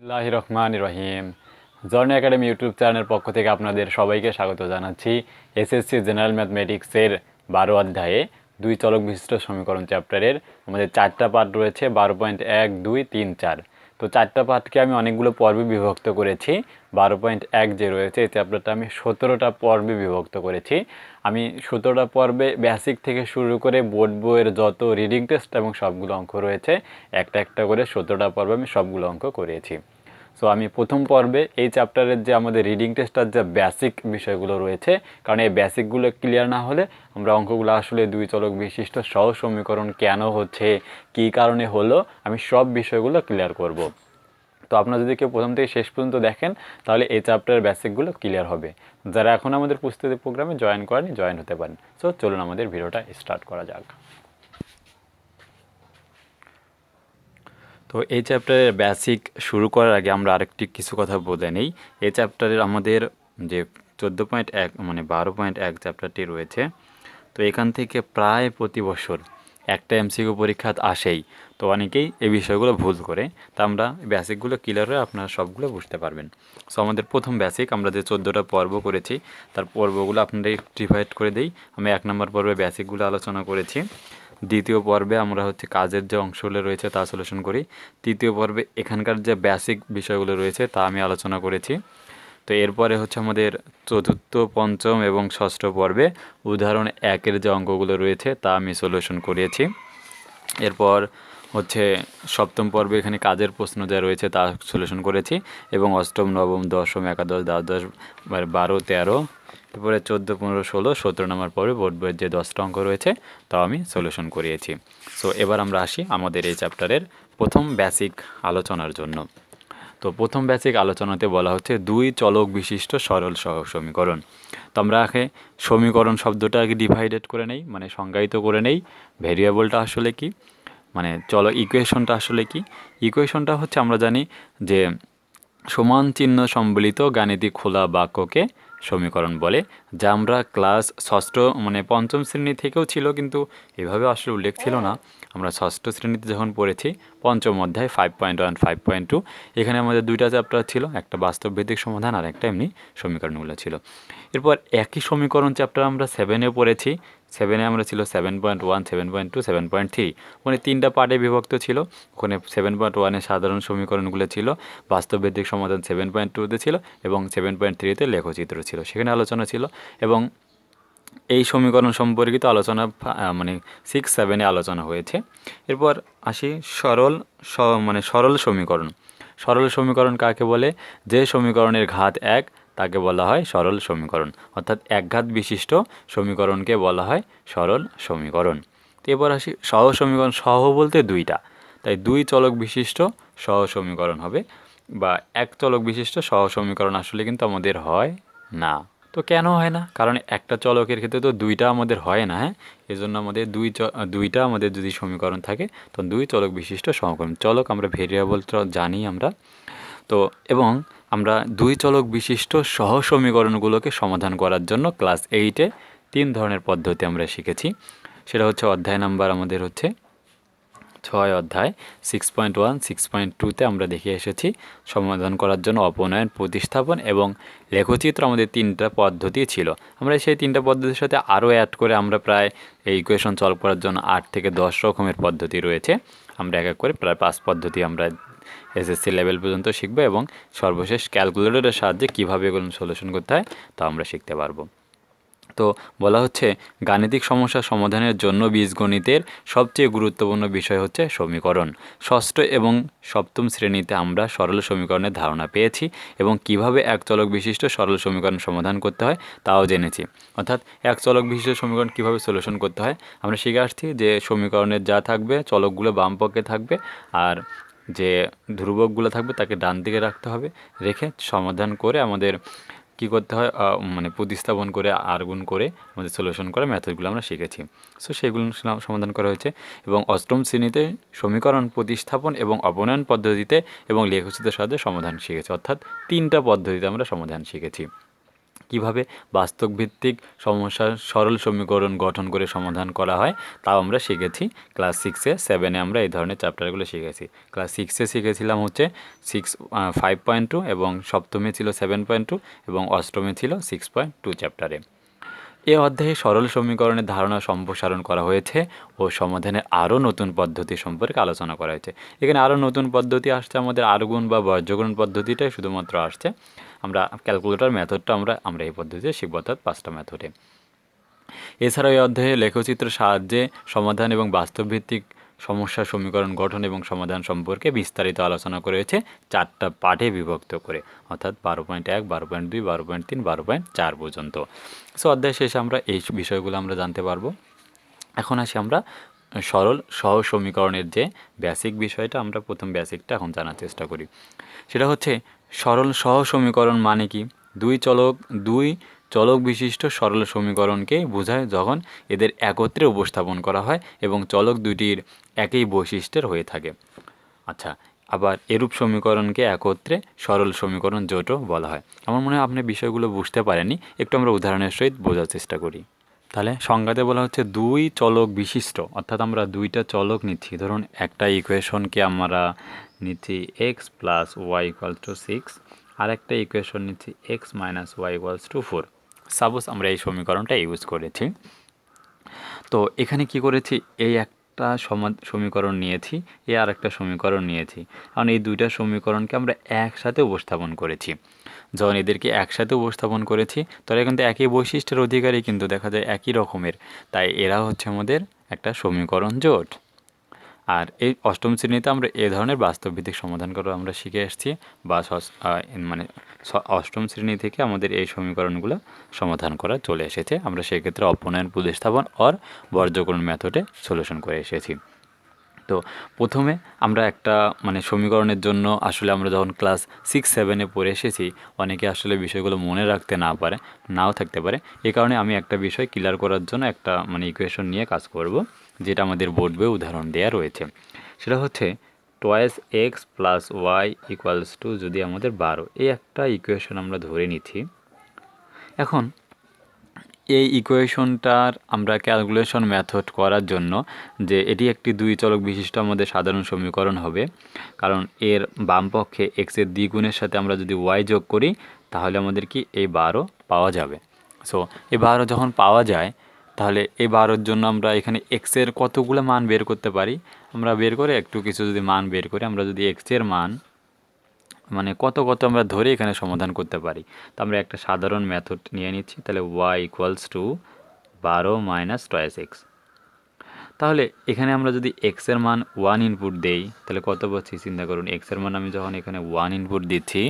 আল্লাহ রহমান রহিম। জর্ন একাডেমি ইউটিউব চ্যানেলের পক্ষ থেকে আপনাদের সবাইকে স্বাগত জানাচ্ছি এসএসসি জেনারেল ম্যাথমেটিক্সের বারো অধ্যায়ে দুই চলক বিশিষ্ট সমীকরণ চ্যাপ্টারের। আমাদের চারটা পার্ট রয়েছে, বারো পয়েন্ট এক, দুই, তিন, চার। তো চারটা পার্টকে আমি অনেকগুলো পর্বে বিভক্ত করেছি, বারো পয়েন্ট এক যে রয়েছে এই চ্যাপ্টারটা আমি সতেরোটা পর্বে বিভক্ত করেছি। আমি সতেরোটা পর্বে বেসিক থেকে শুরু করে বোর্ড বইয়ের যত রিডিং টেস্ট এবং সবগুলো অঙ্ক রয়েছে, একটা একটা করে সতেরোটা পর্বে আমি সবগুলো অঙ্ক করিয়েছি সো আমি প্রথম পর্বে এই চ্যাপ্টারের যে আমাদের রিডিং টেস্টার যে বেসিক বিষয়গুলো রয়েছে, কারণ এই বেসিকগুলো ক্লিয়ার না হলে আমরা অঙ্কগুলো আসলে দুই চলক বিশিষ্ট সহ সমীকরণ কেন হচ্ছে, কী কারণে হলো, আমি সব বিষয়গুলো ক্লিয়ার করব। তো আপনারা যদি কেউ প্রথম থেকে শেষ পর্যন্ত দেখেন, তাহলে এই চ্যাপ্টারের বেসিকগুলো ক্লিয়ার হবে। যারা এখন আমাদের প্রস্তুতি প্রোগ্রামে জয়েন করেনি জয়েন হতে পারেন। সো চলুন আমাদের ভিডিওটা স্টার্ট করা যাক। তো এই চ্যাপ্টারের বেসিক শুরু করার আগে আমরা আরেকটি কিছু কথা বলে নেই। এই চ্যাপ্টারের আমাদের যে চোদ্দ পয়েন্ট এক মানে বারো পয়েন্ট এক চ্যাপ্টারটি রয়েছে। তো এখান থেকে প্রায় প্রতি বছর একটা এমসিকিউ পরীক্ষা আসেই। তো অনেকেই এই বিষয়গুলো ভুল করে। তা আমরা বেসিকগুলো ক্লিয়ার হয়ে আপনারা সবগুলো বুঝতে পারবেন। সো আমাদের প্রথম বেসিক আমরা যে চোদ্দোটা পর্ব করেছি, তার পর্বগুলো আপনাদের ডিভাইড করে দিই। আমি এক নম্বর পর্বে বেসিকগুলো আলোচনা করেছি। দ্বিতীয় পর্বে আমরা হচ্ছে কাজের যে অংশগুলো রয়েছে তা সলিউশন করি। তৃতীয় পর্বে এখানকার যে বেসিক বিষয়গুলো রয়েছে তা আমি আলোচনা করেছি। তো এরপরে হচ্ছে আমাদের চতুর্থ, পঞ্চম এবং ষষ্ঠ পর্বে উদাহরণ একের যে অঙ্কগুলো রয়েছে তা আমি সলিউশন করিয়েছি এরপর হচ্ছে সপ্তম পর্বে এখানে কাজের প্রশ্ন যা রয়েছে তা সলিউশন করেছি এবং অষ্টম, নবম, দশম, একাদশ, দ্বাদশ, বারো, তেরো এরপরে চোদ্দ, পনেরো, ষোলো, সতেরো নম্বর পরে বোর্ড বইয়ের যে দশটা অঙ্ক রয়েছে, তাও আমি সলিউশন করিয়েছি। সো এবার আমরা আসি আমাদের এই চ্যাপ্টারের প্রথম বেসিক আলোচনার জন্য। তো প্রথম বেসিক আলোচনাতে বলা হচ্ছে দুই চলক বিশিষ্ট সরল সহ সমীকরণ। তো আমরা আগে সমীকরণ শব্দটা আগে ডিভাইডেড করে নেই মানে সংজ্ঞায়িত করে নেই। ভেরিয়েবলটা আসলে কি? মানে চলো ইকুয়েশনটা আসলে কি? ইকুয়েশনটা হচ্ছে আমরা জানি যে সমান চিহ্ন সম্বলিত গাণিতিক খোলা বাক্যকে সমীকরণ বলে, যা আমরা ক্লাস ষষ্ঠ মানে পঞ্চম শ্রেণি থেকেও ছিল, কিন্তু এভাবে আসলে উল্লেখ ছিল না। আমরা ষষ্ঠ শ্রেণীতে যখন পড়েছি, পঞ্চম অধ্যায় five point one five point two এখানে আমাদের দুইটা চ্যাপ্টার ছিল, একটা বাস্তবভিত্তিক সমাধান আর একটা এমনি সমীকরণগুলো ছিল। এরপর একই সমীকরণ চ্যাপ্টার আমরা সেভেনে পড়েছি সেভেনে আমরা ছিল seven point one seven point two seven point three ওখানে তিনটা পার্টে বিভক্ত ছিল। ওখানে সেভেন পয়েন্ট ওয়ানে সাধারণ সমীকরণগুলো ছিল। বাস্তবভিত্তিক সমাধান সেভেন পয়েন্ট টুতে ছিল এবং সেভেন পয়েন্ট থ্রিতে লেখচিত্র ছিল। সেখানে আলোচনা ছিল এবং এই সমীকরণ সম্পর্কিত আলোচনা মানে সিক্স সেভেনে আলোচনা হয়েছে। এরপর আসি সরল মানে সরল সমীকরণ। সরল সমীকরণ কাকে বলে? যে সমীকরণের ঘাত এক, তাকে বলা হয় সরল সমীকরণ। অর্থাৎ একঘাত বিশিষ্ট সমীকরণকে বলা হয় সরল সমীকরণ। এরপর আসি, সহ সমীকরণ সহ বলতে দুইটা। তাই দুই চলক বিশিষ্ট সহ সমীকরণ হবে, বা এক চলক বিশিষ্ট সহ সমীকরণ আসলে কিন্তু আমাদের হয় না। তো কেন হয় না? কারণ একটা চলকের ক্ষেত্রে তো দুইটা আমাদের হয় না হ্যাঁ? এই জন্য আমাদের দুই দুইটা আমাদের যদি সমীকরণ থাকে, তো দুই চলক বিশিষ্ট সমীকরণ। চলক আমরা ভেরিয়েবল জানি আমরা। তো এবং আমরা দুই চলক বিশিষ্ট সহ সমীকরণগুলোকে সমাধান করার জন্য ক্লাস এইটে তিন ধরনের পদ্ধতি আমরা শিখেছি। সেটা হচ্ছে অধ্যায় নাম্বার আমাদের হচ্ছে ছয় অধ্যায় six point one six point টুতে আমরা দেখে এসেছি সমাধান করার জন্য অপনয়ন, প্রতিস্থাপন এবং লেখচিত্র আমাদের তিনটা পদ্ধতি ছিল। আমরা সেই তিনটা পদ্ধতির সাথে আরও অ্যাড করে আমরা প্রায় এই ইকুয়েশন সলভ করার জন্য আট থেকে দশ রকমের পদ্ধতি রয়েছে। আমরা এক এক করে প্রায় পাঁচ পদ্ধতি আমরা এসএসসি লেভেল পর্যন্ত শিখব এবং সর্বশেষ ক্যালকুলেটরের সাহায্যে কীভাবে এগুলো সলিউশন করতে হয় তা আমরা শিখতে পারব। তো বলা হচ্ছে গাণিতিক সমস্যা সমাধানের জন্য বীজগণিতের সবচেয়ে গুরুত্বপূর্ণ বিষয় হচ্ছে সমীকরণ। ষষ্ঠ এবং সপ্তম শ্রেণীতে আমরা সরল সমীকরণের ধারণা পেয়েছি এবং কীভাবে এক চলক বিশিষ্ট সরল সমীকরণ সমাধান করতে হয় তাও জেনেছি। অর্থাৎ এক চলক বিশিষ্ট সমীকরণ কীভাবে সলিউশন করতে হয় আমরা শিখে আসছি যে সমীকরণের যা থাকবে, চলকগুলো বাম পক্ষে থাকবে আর যে ধ্রুবকগুলো থাকবে তাকে ডান দিকে রাখতে হবে। রেখে সমাধান করে আমাদের কী করতে হয় মানে প্রতিস্থাপন করে, আর্গুন করে, আমাদের সলিউশন করা ম্যাথডগুলো আমরা শিখেছি। সো সেগুলো সমাধান করা হয়েছে এবং অষ্টম শ্রেণীতে সমীকরণ প্রতিস্থাপন এবং অবনয়ন পদ্ধতিতে এবং লেখচিত্রের সাথে সমাধান শিখেছি। অর্থাৎ তিনটা পদ্ধতিতে আমরা সমাধান শিখেছি। কীভাবে বাস্তবভিত্তিক সমস্যার সরল সমীকরণ গঠন করে সমাধান করা হয়, তাও আমরা শিখেছি। ক্লাস সিক্সে সেভেনে আমরা এই ধরনের চ্যাপ্টারগুলো শিখেছি। ক্লাস সিক্সে শিখেছিলাম হচ্ছে সিক্স ফাইভ পয়েন্ট টু এবং সপ্তমে ছিল সেভেন পয়েন্ট টু এবং অষ্টমে ছিল সিক্স পয়েন্ট টু চ্যাপ্টারে এ। অধ্যায়ে সরল সমীকরণের ধারণা সম্প্রসারণ করা হয়েছে ও সমাধানের আরও নতুন পদ্ধতি সম্পর্কে আলোচনা করা হয়েছে। এখানে আরও নতুন পদ্ধতি আসছে, আমাদের আরগুণ বা বর্জগুণ পদ্ধতিটাই শুধুমাত্র আসছে। আমরা ক্যালকুলেটর মেথডটা আমরা আমরা এই পদ্ধতিতে শিখব, অর্থাৎ পাঁচটা মেথডে এছাড়াও এই অধ্যায়ে লেখচিত্র সাহায্যে সমাধান এবং বাস্তবভিত্তিক সমস্যা সমীকরণ গঠন এবং সমাধান সম্পর্কে বিস্তারিত আলোচনা করেছে চারটা পাঠে বিভক্ত করে, অর্থাৎ বারো পয়েন্ট এক, বারো পয়েন্ট দুই, বারো পয়েন্ট তিন, বারো পয়েন্ট চার পর্যন্ত। সো অধ্যায় শেষে আমরা এই বিষয়গুলো আমরা জানতে পারব। এখন আসি আমরা সরল সহ সমীকরণের যে বেসিক বিষয়টা, আমরা প্রথম বেসিকটা এখন জানার চেষ্টা করি। সেটা হচ্ছে সরল সহ সমীকরণ মানে কি? দুই চলক দুই চলক বিশিষ্ট সরল সমীকরণকে বোঝায় যখন এদের একত্রে উপস্থাপন করা হয় এবং চলক দুটির একই বৈশিষ্ট্যের হয়ে থাকে। আচ্ছা আবার এরূপ সমীকরণকে একত্রে সরল সমীকরণ জোটও বলা হয়। আমার মনে হয় আপনি বিষয়গুলো বুঝতে পারেননি। একটু আমরা উদাহরণের সহিত বোঝার চেষ্টা করি। তাহলে সংজ্ঞাতে বলা হচ্ছে দুই চলক বিশিষ্ট, অর্থাৎ আমরা দুইটা চলক নিচ্ছি। ধরুন একটা ইকুয়েশনকে আমরা নিচ্ছি x plus y equals to six আর একটা ইকুয়েশন নিচ্ছি x minus y equals to four suppose আমরা এই সমীকরণটা ইউজ করেছি। তো এখানে কি করেছি? এই একটা সমা, সমীকরণ নিয়েছি, এ আর একটা সমীকরণ নিয়েছি। কারণ এই দুইটা সমীকরণকে আমরা একসাথে উপস্থাপন করেছি। যখন এদেরকে একসাথে উপস্থাপন করেছি তাহলে কিন্তু একই বৈশিষ্ট্যের অধিকারী, কিন্তু দেখা যায় একই রকমের। তাই এরা হচ্ছে আমাদের একটা সমীকরণ জোট। আর এই অষ্টম শ্রেণীতে আমরা এ ধরনের বাস্তবভিত্তিক সমাধান করা আমরা শিখে এসেছি বা মানে অষ্টম শ্রেণি থেকে আমাদের এই সমীকরণগুলো সমাধান করা চলে এসেছে। আমরা সেক্ষেত্রে অপনয়ন, প্রতিস্থাপন অর বর্জ্যকরণ মেথডে সলিউশন করে এসেছি। তো প্রথমে আমরা একটা মানে সমীকরণের জন্য আসলে আমরা যখন ক্লাস সিক্স সেভেনে পড়ে এসেছি, অনেকে আসলে বিষয়গুলো মনে রাখতে না পারে, নাও থাকতে পারে। এ কারণে আমি একটা বিষয় ক্লিয়ার করার জন্য একটা মানে ইকুয়েশন নিয়ে কাজ করব। যেটা আমাদের বোর্ড বইয়ে উদাহরণ দেওয়া রয়েছে। সেটা হচ্ছে twice x plus y equals to যদি আমাদের বারো, এই একটা ইকুয়েশন আমরা ধরে নিচ্ছি। এখন এই ইকুয়েশনটার আমরা ক্যালকুলেশন মেথড করার জন্য যে এটি একটি দুই চলক বিশিষ্ট আমাদের সাধারণ সমীকরণ হবে, কারণ এর বাম পক্ষে এক্সের দ্বিগুণের সাথে আমরা যদি ওয়াই যোগ করি, তাহলে আমাদের কি এই বারো পাওয়া যাবে। সো এই বারো যখন পাওয়া যায় তাহলে এই বারোর জন্য আমরা এখানে এক্সের কতগুলো মান বের করতে পারি? আমরা বের করে একটু কিছু যদি মান বের করি, আমরা যদি এক্সের মান মানে কত কত আমরা ধরে এখানে সমাধান করতে পারি। তো আমরা একটা সাধারণ মেথড নিয়ে নিচ্ছি, তাহলে ওয়াই ইকুয়ালস টু বারো মাইনাস টয়েস এক্স তাহলে এখানে আমরা যদি এক্সের মান ওয়ান ইনপুট দেই, তাহলে কত পাচ্ছি? চিন্তা করুন এক্সের মান আমি যখন এখানে ওয়ান ইনপুট দিচ্ছি,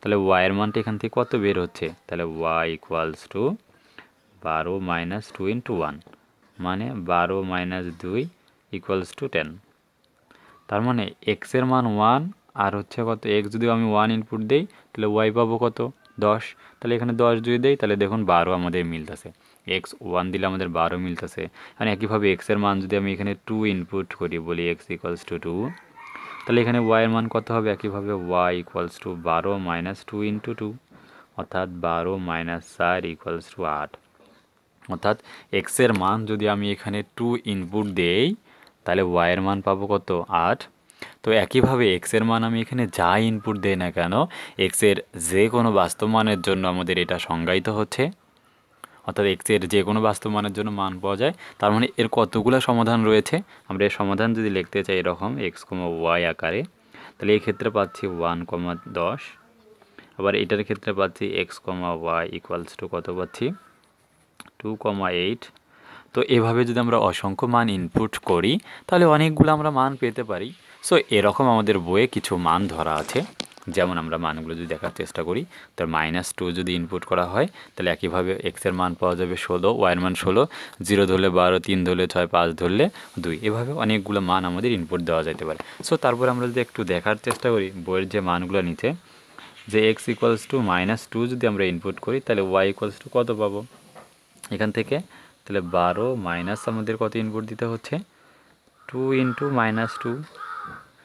তাহলে ওয়াইয়ের মানটা এখান থেকে কত বের হচ্ছে? তাহলে ওয়াই ইকুয়ালস টু বারো মাইনাস টু ইন্টু ওয়ান মানে বারো মাইনাস দুই ইকুয়ালস টু টেন তার মানে এক্সের মান ওয়ান আর হচ্ছে কত এক্স যদি আমি ওয়ান ইনপুট দেই, তাহলে ওয়াই পাবো কত? দশ। তাহলে এখানে দশ যদি দেই, তাহলে দেখুন বারো আমাদের মিলতেছে। এক্স ওয়ান দিলে আমাদের বারো মিলতেছে। মানে একইভাবে এক্সের মান যদি আমি এখানে টু ইনপুট করি, বলি এক্স ইকুয়ালস টু টু তাহলে এখানে ওয়াইয়ের মান কত হবে? একইভাবে ওয়াই ইকুয়ালস টু বারো মাইনাস টু ইন্টু টু অর্থাৎ বারো মাইনাস চার ইকুয়ালস টু আট। অর্থাৎ এক্সের মান যদি আমি এখানে টু ইনপুট দেই, তাহলে ওয়াইয়ের মান পাবো কত? আট। তো একইভাবে এক্সের মান আমি এখানে যা ইনপুট দেই না কেন এক্সের যে কোনো বাস্তব মানের জন্য আমাদের এটা সংজ্ঞায়িত হচ্ছে। অর্থাৎ এক্সের যে কোনো বাস্তব মানের জন্য মান পাওয়া যায়, তার মানে এর কতগুলো সমাধান রয়েছে? আমরা এর সমাধান যদি লিখতে চাই এরকম এক্স কমা ওয়াই আকারে, তাহলে এই ক্ষেত্রে পাচ্ছি ওয়ান কমা দশ। আবার এটার ক্ষেত্রে পাচ্ছি x comma y equals to কত পাচ্ছি? টু কমা এইট তো এভাবে যদি আমরা অসংখ্য মান ইনপুট করি, তাহলে অনেকগুলো আমরা মান পেতে পারি। সো এরকম আমাদের বইয়ে কিছু মান ধরা আছে। যেমন আমরা মানগুলো যদি দেখার চেষ্টা করি, তো মাইনাস টু যদি ইনপুট করা হয়, তাহলে একইভাবে এক্সের মান পাওয়া যাবে ষোলো ওয়াইয়ের মান ষোলো জিরো ধরলে বারো, তিন ধরলে ছয়, পাঁচ ধরলে দুই। এভাবে অনেকগুলো মান আমাদের ইনপুট দেওয়া যেতে পারে। সো তারপর আমরা যদি একটু দেখার চেষ্টা করি বইয়ের যে মানগুলো নিচে, যে x equals to minus two যদি আমরা ইনপুট করি, তাহলে ওয়াই ইকুয়ালস টু কত পাবো? এখান থেকে, তাহলে বারো মাইনাস আমাদের কত ইনপুট দিতে হচ্ছে? টু ইন্টু মাইনাস টু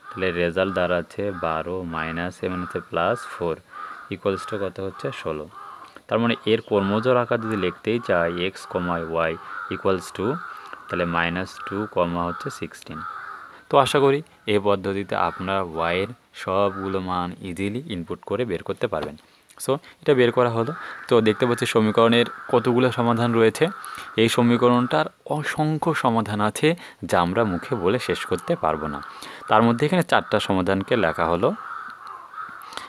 তাহলে রেজাল্ট দাঁড়াচ্ছে বারো মাইনাস এমন হচ্ছে প্লাস ফোর ইকুয়ালস টু কত হচ্ছে ষোলো। তার মানে এর কর্মজোর আকার যদি লিখতেই চাই x comma y equals to তাহলে মাইনাস টু কমা হচ্ছে সিক্সটিন তো আশা করি এই পদ্ধতিতে আপনারা ওয়াইয়ের সবগুলো মান ইজিলি ইনপুট করে বের করতে পারবেন। সো এটা বের করা হলো। তো দেখতে পাচ্ছি সমীকরণের কতগুলো সমাধান রয়েছে। এই সমীকরণটার অসংখ্য সমাধান আছে যা আমরা মুখে বলে শেষ করতে পারব না। তার মধ্যে এখানে চারটা সমাধানকে লেখা হলো।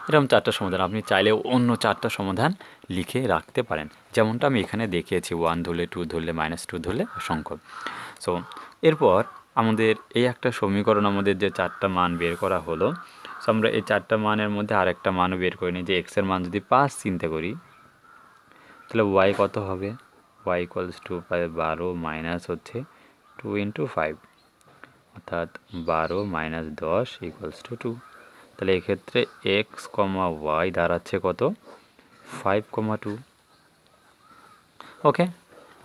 এরকম চারটা সমাধান, আপনি চাইলেও অন্য চারটা সমাধান লিখে রাখতে পারেন। যেমনটা আমি এখানে দেখিয়েছি ওয়ান ধরলে টু ধরলে মাইনাস টু ধরলে অসংখ্য। সো এরপর আমাদের এই একটা সমীকরণ, আমাদের যে চারটা মান বের করা হলো সো আমরা এই চারটা মানের মধ্যে আরেকটা মানও বের করে নিই। যে এক্সের মান যদি পাঁচ চিন্তা করি, তাহলে ওয়াই কত হবে? ওয়াই ইকুয়ালস টু বারো মাইনাস হচ্ছে টু ইন্টু ফাইভ অর্থাৎ বারো মাইনাস দশ ইকুয়ালস টু টু তাহলে এক্ষেত্রে এক্স কমা ওয়াই দাঁড়াচ্ছে কত? ফাইভ কমা টু ওকে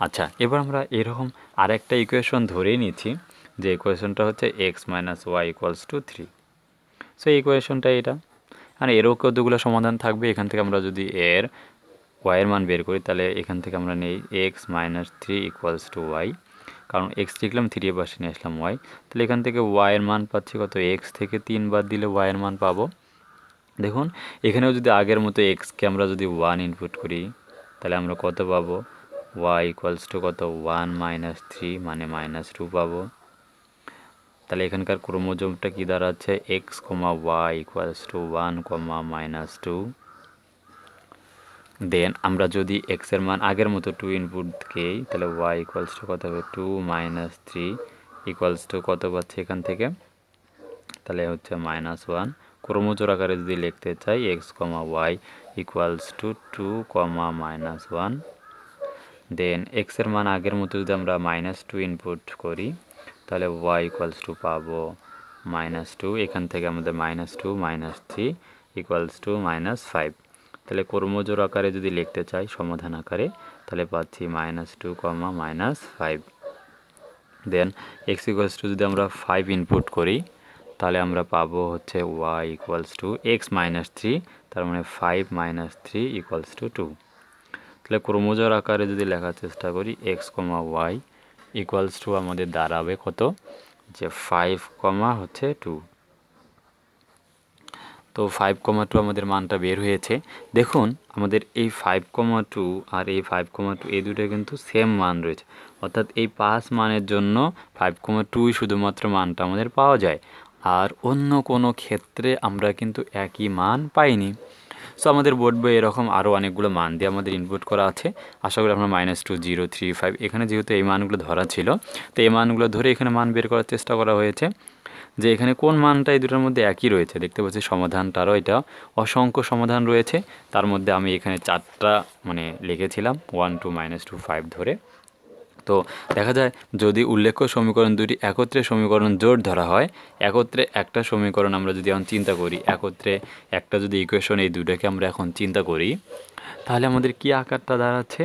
আচ্ছা এবার আমরা এরকম আরেকটা ইকুয়েশন ধরেই নিচ্ছি। যে ইকুয়েশনটা হচ্ছে x minus y equals to three so ইকুয়েশনটা এটা। আর এরও কতগুলো সমাধান থাকবে। এখান থেকে আমরা যদি এর ওয়াইয়ের মান বের করি, তাহলে এখান থেকে আমরা নেই x minus three equals to y কারণ এক্স লিখলাম থ্রি পাশে নিয়ে আসলাম ওয়াই তাহলে এখান থেকে ওয়াইয়ের মান পাচ্ছি কত? এক্স থেকে তিন বাদ দিলে ওয়াইয়ের মান পাবো। দেখুন, এখানেও যদি আগের মতো এক্সকে আমরা যদি ওয়ান ইনপুট করি, তাহলে আমরা কত পাবো? ওয়াই ইকুয়ালস টু কত? ওয়ান মাইনাস থ্রি মানে মাইনাস টু পাবো। তাহলে এখানকার ক্রোমোজোমটা কী দাঁড়াচ্ছে? X comma y equals to one comma minus two then আমরা যদি এক্সের মান আগের মতো টু ইনপুট দিই, তাহলে ওয়াই ইকুয়ালস টু কত হবে? Two minus three equals to কত পাচ্ছে এখান থেকে? তাহলে হচ্ছে মাইনাস ওয়ান ক্রোমোজোর আকারে যদি লিখতে চাই x comma y equals to two comma minus one then এক্সের মান আগের মতো যদি আমরা মাইনাস টু ইনপুট করি তাহলে ওয়াই ইকুয়ালস টু পাবো মাইনাস টু এখান থেকে আমাদের minus two minus three equals to minus five তাহলে কর্মজোর আকারে যদি লিখতে চাই, সমাধান আকারে, তাহলে পাচ্ছি minus two comma minus five then x equals to যদি আমরা ফাইভ ইনপুট করি, তাহলে আমরা পাবো হচ্ছে y equals to x minus three তার মানে five minus three equals to two তাহলে ক্রোমোজোর আকারে যদি লেখার চেষ্টা করি x comma y equals to আমাদের দাঁড়াবে কত? যে ফাইভ কমা হচ্ছে টু তো ফাইভ কমা টু আমাদের মানটা বের হয়েছে। দেখুন, আমাদের এই ফাইভ কমা টু আর এই ফাইভ কমা টু এই দুটো কিন্তু সেম মান রয়েছে। অর্থাৎ এই পাঁচ মানের জন্য ফাইভ কমা টুই শুধুমাত্র মানটা আমাদের পাওয়া যায়। আর অন্য কোনো ক্ষেত্রে আমরা কিন্তু একই মান পাইনি। সো আমাদের বোর্ড বই এরকম আরও অনেকগুলো মান দিয়ে আমাদের ইনপুট করা আছে। আশা করি আমরা minus two zero three five এখানে যেহেতু এই মানগুলো ধরা ছিল, তো এই মানগুলো ধরে এখানে মান বের করার চেষ্টা করা হয়েছে। যে এখানে কোন মানটা এই দুটোর মধ্যে একই রয়েছে, দেখতে পাচ্ছি সমাধানটারও এটা অসংখ্য সমাধান রয়েছে। তার মধ্যে আমি এখানে চারটা মানে লিখেছিলাম one two minus two five ধরে। তো দেখা যায় যদি উল্লেখ্য সমীকরণ দুটি একত্রে সমীকরণ জোট ধরা হয়, একত্রে একটা সমীকরণ আমরা যদি এখন চিন্তা করি, একত্রে একটা যদি ইকুয়েশন এই দুটোকে আমরা এখন চিন্তা করি, তাহলে আমাদের কি আকারটা দাঁড়াচ্ছে?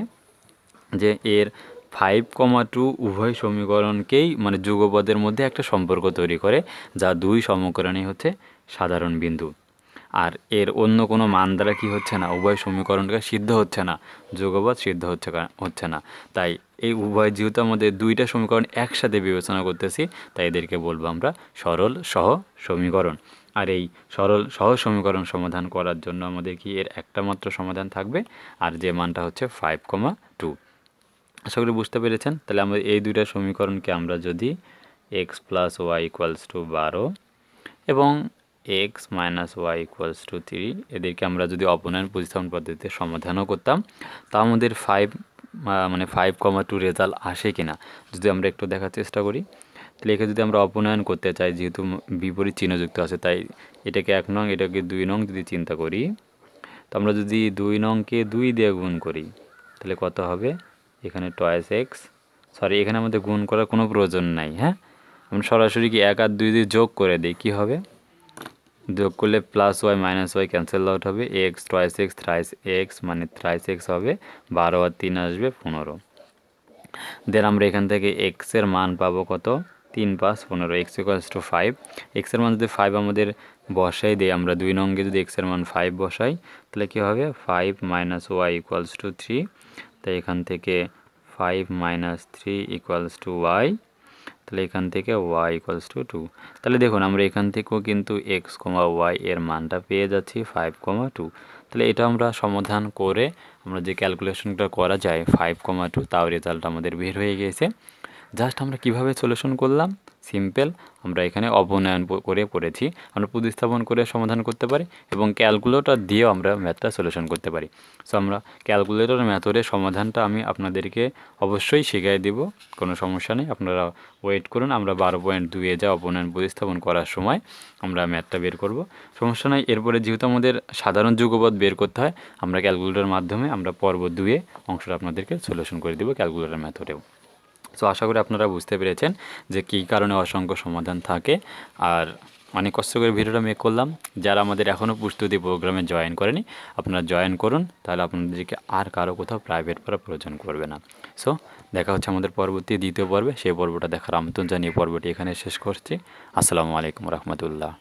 যে এর ফাইভ কমা টু উভয় সমীকরণকেই মানে যুগপদের মধ্যে একটা সম্পর্ক তৈরি করে যা দুই সমীকরণই হচ্ছে সাধারণ বিন্দু। আর এর অন্য কোনো মান দ্বারা কী হচ্ছে না? উভয় সমীকরণকে সিদ্ধ হচ্ছে না, যুগপদ সিদ্ধ হচ্ছে হচ্ছে না। তাই এই উভয় যেহেতু আমাদের দুইটা সমীকরণ একসাথে বিবেচনা করতেছি, তাই এদেরকে বলব আমরা সরল সহ সমীকরণ। আর এই সরল সহ সমীকরণ সমাধান করার জন্য আমাদের কি এর একটা মাত্র সমাধান থাকবে? আর যে মানটা হচ্ছে ফাইভ কমা টু আশা করি বুঝতে পেরেছেন? তাহলে আমরা এই দুইটা সমীকরণকে আমরা যদি x plus y equals to বারো এবং x minus y equals to three এদেরকে আমরা যদি অপনয়ন প্রতিস্থাপন পদ্ধতিতে সমাধানও করতাম, তা আমাদের ফাইভ মানে ফাইভ কমা টু রেজাল্ট আসে কি না যদি আমরা একটু দেখার চেষ্টা করি, তাহলে একে যদি আমরা অপনয়ন করতে চাই, যেহেতু বিপরীত চিহ্নযুক্ত আছে, তাই এটাকে এক নং, এটাকে দুই নং যদি চিন্তা করি, তো আমরা যদি দুই নংকে দুই দিয়ে গুণ করি, তাহলে কত হবে? এখানে টয়েস এক্স সরি এখানে আমাদের গুণ করার কোনো প্রয়োজন নাই হ্যাঁ? আমরা সরাসরি কি এক আর দুই দিয়ে যোগ করে দিই, কী হবে? যোগ করলে plus Y minus Y cancel out হবে X twice X thrice X মানে থ্রাইস এক্স হবে, বারো আর তিন আসবে পনেরো। দেন আমরা এখান থেকে এক্সের মান পাবো কত? তিন পাঁচ পনেরো এক্স ইকুয়ালস টু ফাইভ এক্সের মান যদি ফাইভ আমাদের বসাই দিই, আমরা দুই নঙ্গে যদি এক্সের মান ফাইভ বসাই, তাহলে কী হবে? Five minus y equals to three তাই এখান থেকে five minus three equals to y তাহলে এখান থেকে ওয়াই ইকুয়ালস টু টু তাহলে দেখুন, আমরা এখান থেকেও কিন্তু এক্স কমা ওয়াই এর মানটা পেয়ে যাচ্ছি ফাইভ কমা টু তাহলে এটা আমরা সমাধান করে আমরা যে ক্যালকুলেশনটা করা যায় ফাইভ কমা টু তাও রেজাল্ট আমাদের বের হয়ে গিয়েছে জাস্ট আমরা কীভাবে সলিউশন করলাম? সিম্পল আমরা এখানে অবনয়ন করে করেছি আমরা প্রতিস্থাপন করে সমাধান করতে পারি এবং ক্যালকুলেটর দিয়েও আমরা ম্যাথটা সলিউশন করতে পারি। সো আমরা ক্যালকুলেটর ম্যাথডের সমাধানটা আমি আপনাদেরকে অবশ্যই শিখিয়ে দেব, কোনো সমস্যা নেই। আপনারা ওয়েট করুন, আমরা বারো পয়েন্ট দুয়ে যা অবনয়ন প্রতিস্থাপন করার সময় আমরা ম্যাথটা বের করব। সমস্যা নাই, এরপরে যেহেতু আমাদের সাধারণ যুগপদ বের করতে হয়, আমরা ক্যালকুলেটরের মাধ্যমে আমরা পর্ব দুয়ে অংশটা আপনাদেরকে সলিউশন করে দেবো ক্যালকুলেটর ম্যাথডেও সো আশা করি আপনারা বুঝতে পেরেছেন যে কী কারণে অসংখ্য সমাধান থাকে। আর অনেক কষ্ট করে ভিডিওটা মেক করলাম। যারা আমাদের এখনও প্রস্তুতি প্রোগ্রামে জয়েন করেনি, আপনারা জয়েন করুন। তাহলে আপনাদেরকে আর কারও কোথাও প্রাইভেট পড়া প্রয়োজন করবে না। সো দেখা হচ্ছে আমাদের পরবর্তী দ্বিতীয় পর্বে। সেই পর্বটা দেখার আমন্ত্রণ জানিয়ে পর্বটি এখানে শেষ করছি। আসসালামু আলাইকুম রহমতুল্লাহ।